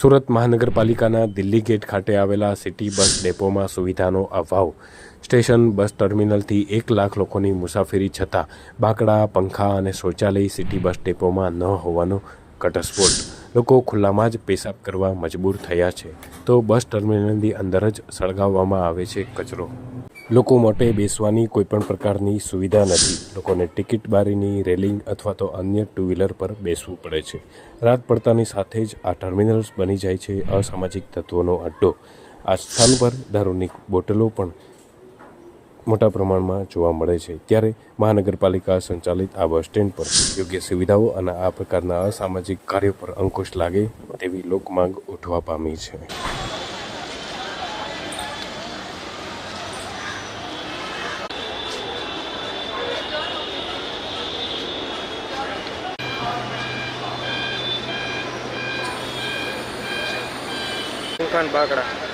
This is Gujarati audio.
સુરત મહાનગરપાલિકાના દિલ્હી ગેટ ખાતે આવેલા સિટી બસ ડેપોમાં સુવિધાનો અભાવ. સ્ટેશન, બસ ટર્મિનલથી એક લાખ લોકોની મુસાફરી છતાં બાકડા, પંખા અને શૌચાલય સિટી બસ ડેપોમાં ન હોવાનો કટસ્ફોટ લોકો ખુલ્લામાં જ પેશાબ કરવા મજબૂર થયા છે. તો બસ ટર્મિનલની અંદર જ સળગાવવામાં આવે છે કચરો. લોકો માટે બેસવાની કોઈપણ પ્રકારની સુવિધા નથી. લોકોને ટિકિટ બારીની, રેલિંગ અથવા તો અન્ય ટુ વ્હીલર પર બેસવું પડે છે. રાત પડતાની સાથે જ આ ટર્મિનલ્સ બની જાય છે અસામાજિક તત્વોનો અડ્ડો. આ સ્થાન પર દારૂની બોટલો પણ મોટા પ્રમાણમાં જોવા મળે છે. ત્યારે મહાનગરપાલિકા સંચાલિત આ બસ સ્ટેન્ડ પર યોગ્ય સુવિધાઓ અને આ પ્રકારના અસામાજિક કાર્યો પર અંકુશ લાગે તેવી લોકમાંગ ઉઠવા પામી છે. દુકાન બાકડા